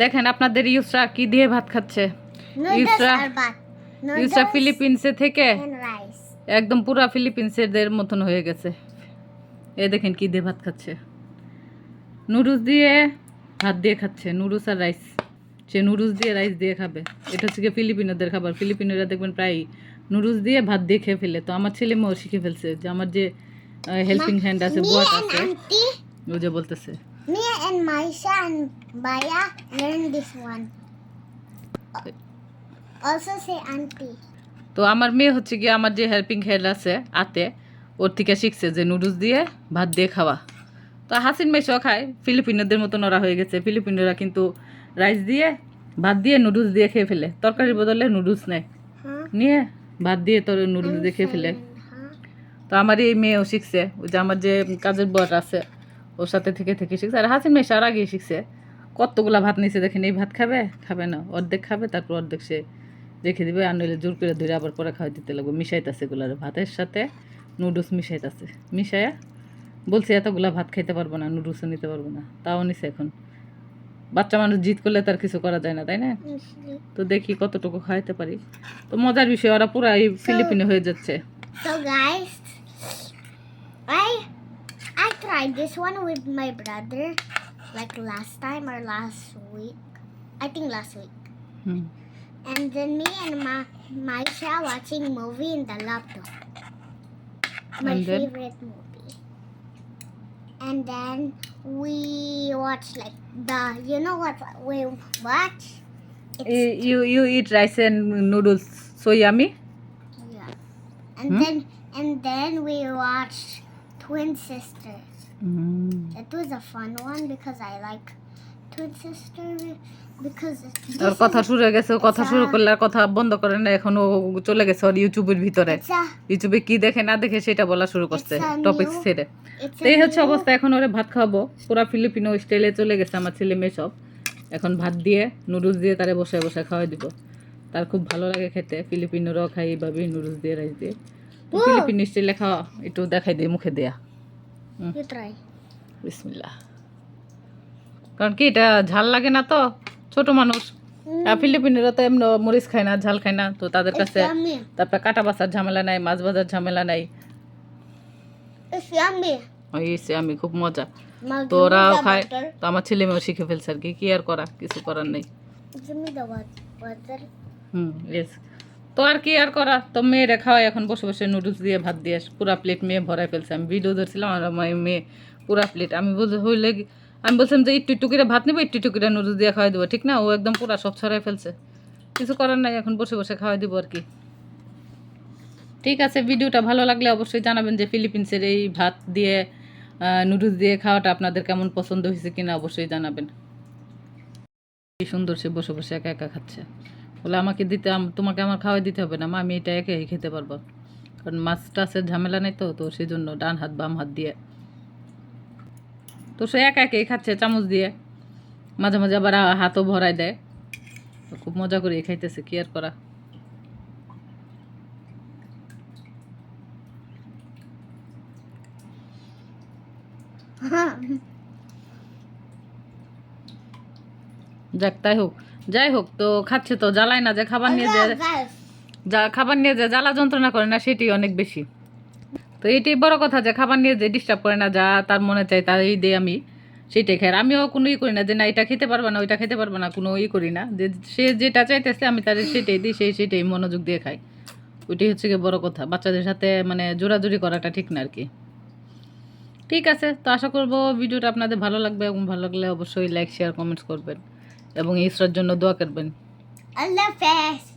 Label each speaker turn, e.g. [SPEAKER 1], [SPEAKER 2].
[SPEAKER 1] দেখেন আপনাদের ইউসরা কি দিয়ে ভাত খাচ্ছে?
[SPEAKER 2] Bad.
[SPEAKER 1] ইউসরা ফিলিপিন্সে থেকে একদম পুরা মতন হয়ে গেছে। এ দেখেন কি দিয়ে ভাত খাচ্ছে। নুডলস দিয়ে ভাত দিয়ে খাচ্ছে নুডলস আর রাইস সে নুডলস দিয়ে রাইস দিয়ে খাবে। এটা হচ্ছে গিয়ে ফিলিপিনোদের খাবার। ফিলিপিনোরা দেখবেন প্রায় নুডলস দিয়ে ভাত দিয়ে খেয়ে ফেলে। তো আমার ছেলে মেয়েও শিখে ফেলছে যে আমার যে হেল্পিং হ্যান্ড আছে বুয়াট আছে ও যে বলতেছে।
[SPEAKER 2] And Maisha and Baya learn this one. Also say Auntie.
[SPEAKER 1] তো আমার মেয়ে হচ্ছে গিয়ে আমার যে হেল্পিং হ্যান্ড আছে আতে ওর থেকে শিখছে যে নুডলস দিয়ে ভাত দিয়ে খাওয়া তো হাসিন মেশও খায় ফিলিপিনোদের মতন ওরা হয়ে গেছে ফিলিপিনোরা কিন্তু রাইস দিয়ে ভাত দিয়ে নুডলস দিয়ে খেয়ে ফেলে তরকারির বদলে নুডলস নেয়
[SPEAKER 2] Huh?
[SPEAKER 1] নিয়ে ভাত দিয়ে তোর নুডলস দিয়ে খেয়ে ফেলে
[SPEAKER 2] Huh?
[SPEAKER 1] তো আমার এই মেয়েও শিখছে ওই যে আমার যে কাজের বর আছে ওর সাথে থেকে থেকে শিখছে। আর হাসিন মেয়ে সার আগেই শিখছে। কতগুলা ভাত নিচে দেখেন এই ভাত খাবে? খাবে না। অর্ধেক খাবে তারপর অর্ধেক সে রেখে দিবে। আর নইলে জোর করে ধরে আবার পরে খাওয়াই দিতে লাগবে। মিশাইতেছে এগুলার। ভাতের সাথে নুডলস মিশাইতেছে। মিশাইয়া বলছে এতগুলা ভাত খাইতে পারব না নুডলসও নিতে পারব না। তাও নিছে এখন। বাচ্চা মানুষ জিত করলে তার কিছু করা যায় না তাই না? তো দেখি কতটুকু খাইতে পারি। তো মজার বিষয় ওরা পুরাই ফিলিপিনে হয়ে যাচ্ছে।
[SPEAKER 2] guys, I I tried this one with my brother like last time or last week. I think last week.
[SPEAKER 1] Hmm
[SPEAKER 2] And then me and my Maisha watching movie in the laptop. My
[SPEAKER 1] And then?
[SPEAKER 2] favorite movie. And then we watch like the you know what we watch? It's
[SPEAKER 1] Eh, you you eat rice and noodles so yummy
[SPEAKER 2] yeah. And
[SPEAKER 1] Hmm?
[SPEAKER 2] then and then we watched Twin Sisters. Mm. It was a fun one because I like Twin Sisters because
[SPEAKER 1] ওর কথা শুরু হয়ে গেছে কথা। শুরু করলে আর কথা বন্ধ করে না এখন ও চলে গেছে ওর ইউটিউবের ভিতরে ইউটিউবে কি দেখে না দেখে সেটা বলা শুরু করছে টপিক ছেড়ে তো এই হচ্ছে অবস্থা এখন ওরে ভাত খাওয়াবো পুরা ফিলিপিনো স্টাইলে চলে গেছে আমার ছেলে মেয়ে সব এখন ভাত দিয়ে নুডলস দিয়ে তারে বসে বসে খাওয়াই দিব তার খুব ভালো লাগে খেতে ফিলিপিনোরাও খাই এইভাবেই নুডলস দিয়ে রাইস দিয়ে খাওয়া একটু দেখাই মুখে দেয়া. বিসমিল্লাহ। কারণ কি এটা ঝাল লাগে না তো? ছোট মানুষ। ফিলিপিনেরা তো এমন মরিচ খায় না ঝাল খায় না তো তাদের কাছে তারপরে কাটা বাসার ঝামেলা নাই মাছ ভাজার ঝামেলা নাই। আমি খুব মজা। তো ওরাও খায় তো আমার ছেলে মেয়েও শিখে ফেলছে আর কি কি আর করা কিছু করার নেই. হুম ইয়েস তো আর কি আর করা তো মেয়েরা খাওয়াই এখন বসে বসে নুডলস দিয়ে ভাত দিয়ে পুরা প্লেট মেয়ে ভরাই ফেলছে। আমি ভিডিও ধরছিলাম, আর আমার মেয়ে পুরা প্লেট আমি বলতে হইলে আমি বলছিলাম যে, একটু একটু করে ভাত নেব, একটু একটু করে নুডলস দিয়ে খাওয়াই দেবো। ঠিক না? ও একদম পুরা সব ছড়াই ফেলছে। কিছু করার নাই, এখন বসে বসে খাওয়াই দেবো আর কি। ঠিক আছে, ভিডিওটা ভালো লাগলে অবশ্যই জানাবেন যে ফিলিপিন্সের এই ভাত দিয়ে নুডলস দিয়ে খাওয়াটা আপনাদের কেমন পছন্দ হয়েছে কিনা অবশ্যই জানাবেন। কি সুন্দর সে বসে বসে একা একা খাচ্ছে। বলে আমাকে দিতে তোমাকে আমার খাওয়াই দিতে হবে না মা আমি এটা একাই খেতে পারব। কারণ মাছ টাছের ঝামেলা নেই তো তো সেই জন্য ডান হাত বাম হাত দিয়ে। তো সে একা একাই খাচ্ছে চামচ দিয়ে। মাঝে মাঝে আবার হাতও ভরাই দেয়। খুব মজা করে খাইতেছে কি আর করা। যাক তাই হোক। যাই হোক তো খাচ্ছে তো, জ্বালায় না যে খাবার নিয়ে যে যা খাবার নিয়ে যে জ্বালা যন্ত্রণা করে না সেটি অনেক বেশি। তো এটি বড় কথা যে খাবার নিয়ে যে ডিস্টার্ব করে না, যা তার মনে চাই তাই দিই আমি, সেটাই খাই আমিও কোনো ই করি না যে, না, এটা খেতে পারবে না, ওইটা খেতে পারবে না, কোনো ই করি না। যে সে যেটা চাইতেছে, আমি তার সেটাই দিই, সেই সেটাই মনোযোগ দিয়ে খাই ওইটাই হচ্ছে গিয়ে বড় কথা। বাচ্চাদের সাথে মানে জোরাজুরি করাটা ঠিক না আর কি। ঠিক আছে, তো আশা করব ভিডিওটা আপনাদের ভালো লাগবে এবং ভালো লাগলে অবশ্যই লাইক শেয়ার কমেন্টস করবেন। এবং ঈশ্বরের জন্য দোয়া করবেন
[SPEAKER 2] আল্লাহ fish.